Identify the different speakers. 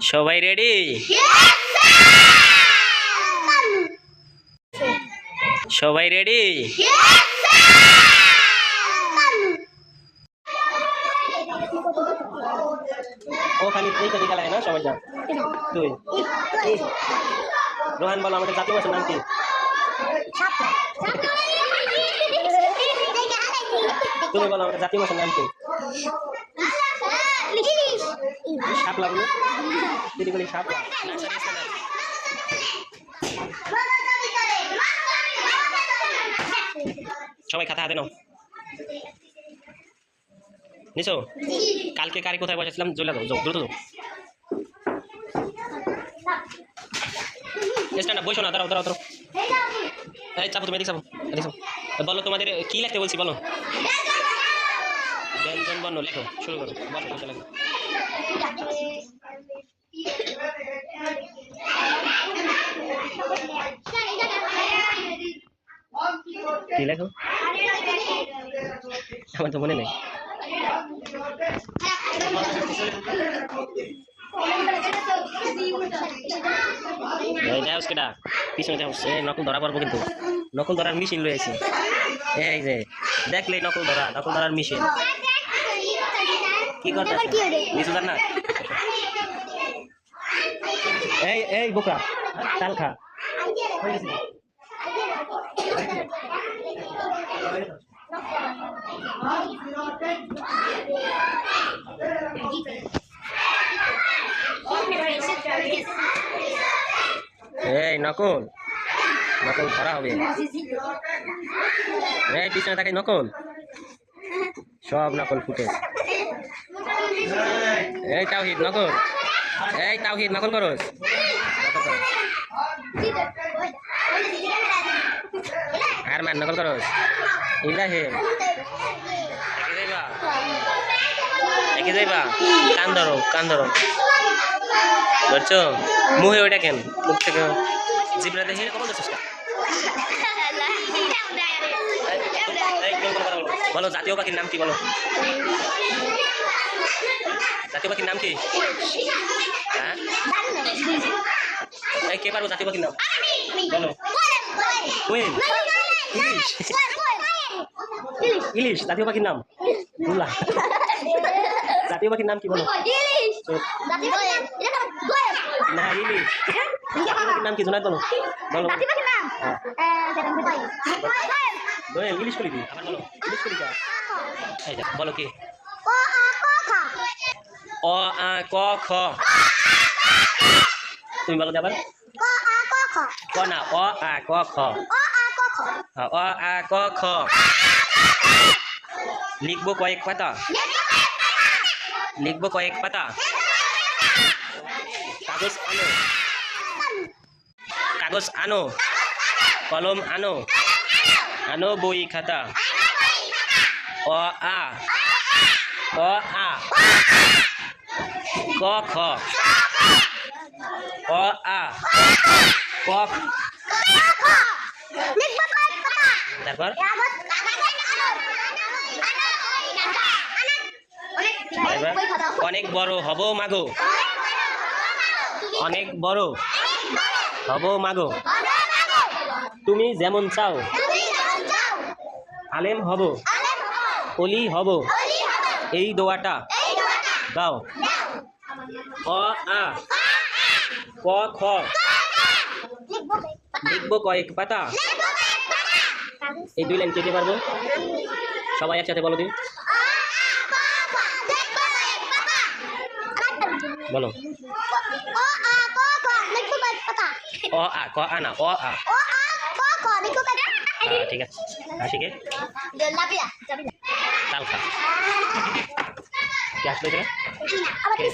Speaker 1: সবাই রেডি? সবাই রেডি? রোহান, বলো আমাদের জাতীয় মাছের নাম কি? তুমি বলো আমাদের নাম কি? বলো দিদি বলি শাপলা সবাই খাতা হাতে নাও। নিছো? কালকে কারে কোথায় বসেছিলাম? চলে দাও, যাও, দ্রুত যাও। বসো না, দাঁড়াও দাঁড়াও দাঁড়াও। এই চাপো, তুমি এদিকে চাপো বলো তোমাদের, কি লিখতে বলছি, বলো। ব্যঞ্জন বর্ণ লেখো, শুরু করো। বলো কোনটা লেখো কি লেখো? আমার তো মনে নেই। নকল ধরা পড়ব কিন্তু। নকল ধরার মেশিন রয়েছে এই যে, দেখলে নকল ধরা, নকল ধরার মেশিন কি করতে না। এই এই বোকরা চাল খা। এই নকল। নকল ধরা হবে। এই পিছনে তাকাই নকল। সব নকল ফুটেজ এই তাওহিদ নকল এই তাওহিদ নকল করস আর মান নকল করস ইব্রাহিম একে যাইবা কান ধরো কান ধরো ধরছো মুহে ওইটা কেন মুখ থেকে জিবরা দেখে কখন ধরছিস। বলো জাতীয় পাখির নাম কি বলো জাতীয় পাখির নাম কি? হ্যাঁ? কে পারব জাতীয় পাখির নাম? বলো। কোয়েল ইলিশ। ইলিশ জাতীয় পাখির নাম? বুলা জাতীয় পাখির নাম কি বলো? না ইলিশ। নাম কি? জোনাদ বলো। বলো। দোয়েল ইলিশ কলি দি আবার বলো। ইলিশ কলি কা? এই যা বলো কি? অ, আ, ক, খ। তুমি বলো যাবার। ক না, অ, আ, ক, খ। অ, আ, ক, খ। লিখব কয়েক পাতা। লিখব কয়েক পাতা। কাগজ আনো। কাগজ আনো। কলম আনো। আনো বই খাতা। অ, আ। অ, আ। ক, খ। অ আ। ক তারপর? অনেক বড় হব মাগো। অনেক বড় হব মাগো। তুমি যেমন চাও, আলেম হব অলি হব। এই দোয়াটা গাও অ আ। ক খ। লিখব কয়েক পাতা। এই দুই লাইন কে কে পারব। সবাই একসাথে বলো দিন। বলো। অ আ ক আ না অ আ। হ্যাঁ, ঠিক আছে। আশিকে তাল খা কে আসলো কে?